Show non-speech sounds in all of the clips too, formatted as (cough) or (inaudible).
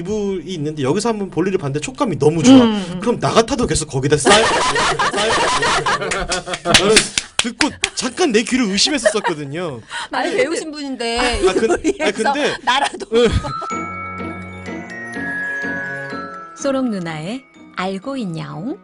이불이 있는데 여기서 한번 볼일을 봤는데 촉감이 너무 좋아. 음, 음. 그럼 나 같아도 계속 거기다 쌓여. 나는 듣고 잠깐 내 귀를 의심했었거든요. 많이 배우신 분인데 아, 근- 이불 아, 위에서 근데- 나라도 소록 누나의 알고 있냐옹?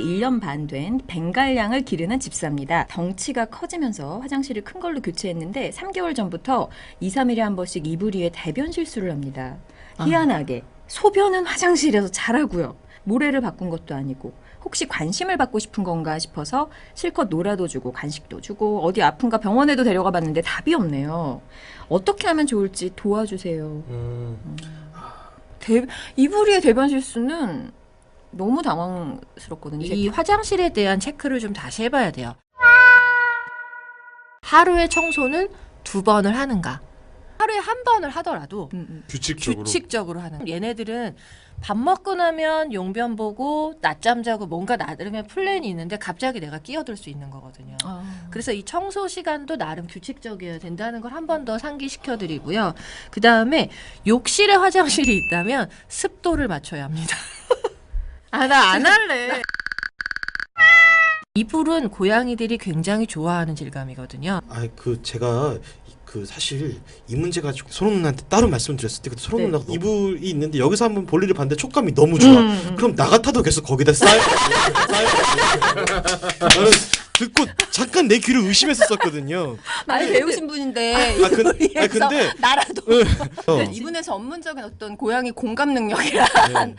1년 반 된 벵갈량을 기르는 집사입니다. 덩치가 커지면서 화장실을 큰 걸로 교체했는데 3개월 전부터 2, 3일에 한 번씩 이불 위에 대변 실수를 합니다. 희한하게 소변은 화장실에서 잘하고요. 모래를 바꾼 것도 아니고 혹시 관심을 받고 싶은 건가 싶어서 실컷 놀아도 주고 간식도 주고 어디 아픈가 병원에도 데려가 봤는데 답이 없네요. 어떻게 하면 좋을지 도와주세요. 음, 대, 이불 위에 대변 실수는 너무 당황스럽거든요. 이 화장실에 대한 체크를 좀 다시 해봐야 돼요. 하루에 청소는 두 번을 하는가? 하루에 한 번을 하더라도 음, 음. 규칙적으로. 규칙적으로 하는. 얘네들은 밥 먹고 나면 용변 보고 낮잠 자고 뭔가 나름의 플랜이 있는데 갑자기 내가 끼어들 수 있는 거거든요. 아. 그래서 이 청소 시간도 나름 규칙적이어야 된다는 걸 한 번 더 상기시켜 드리고요. 그 다음에 욕실에 화장실이 있다면 습도를 맞춰야 합니다. 아, 나 안 할래. 이불은 고양이들이 굉장히 좋아하는 질감이거든요. 아, 그 제가 이- 그 사실 이 문제 가지고 소롱 누나한테 따로 말씀드렸을 때 그때 소롱 네. 누나가 이불이 있는데 여기서 한번 볼일을 봤는데 촉감이 너무 좋아. 음, 음. 그럼 나 같아도 계속 거기다 쌓여. (laughs) 나는 듣고 잠깐 내 귀를 의심했었거든요. 많이 배우신 분인데 아, 근- 이불 위에서 아, 근데- 나라도 어. 이분의 전문적인 어떤 고양이 공감 능력이라 네.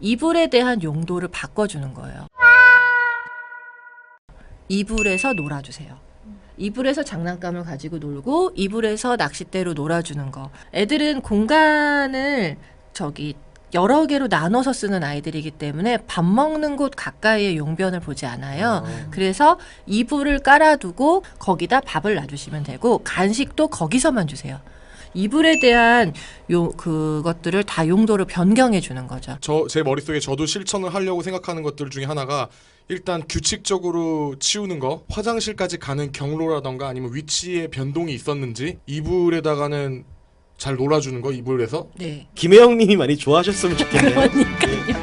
이불에 대한 용도를 바꿔주는 거예요. 이불에서 놀아주세요. 이불에서 장난감을 가지고 놀고 이불에서 낚싯대로 놀아주는 거. 애들은 공간을 저기 여러 개로 나눠서 쓰는 아이들이기 때문에 밥 먹는 곳 가까이의 용변을 보지 않아요. 어. 그래서 이불을 깔아두고 거기다 밥을 놔주시면 되고 간식도 거기서만 주세요. 이불에 대한 요 그것들을 다 용도를 변경해 주는 거죠. 저 제 머릿속에 저도 실천을 하려고 생각하는 것들 중에 하나가 일단 규칙적으로 치우는 거 화장실까지 가는 경로라던가 아니면 위치에 변동이 있었는지 이불에다가는 잘 놀아주는 거 이불에서 네. 김혜영님이 많이 좋아하셨으면 좋겠네요. (laughs) 그러니까요.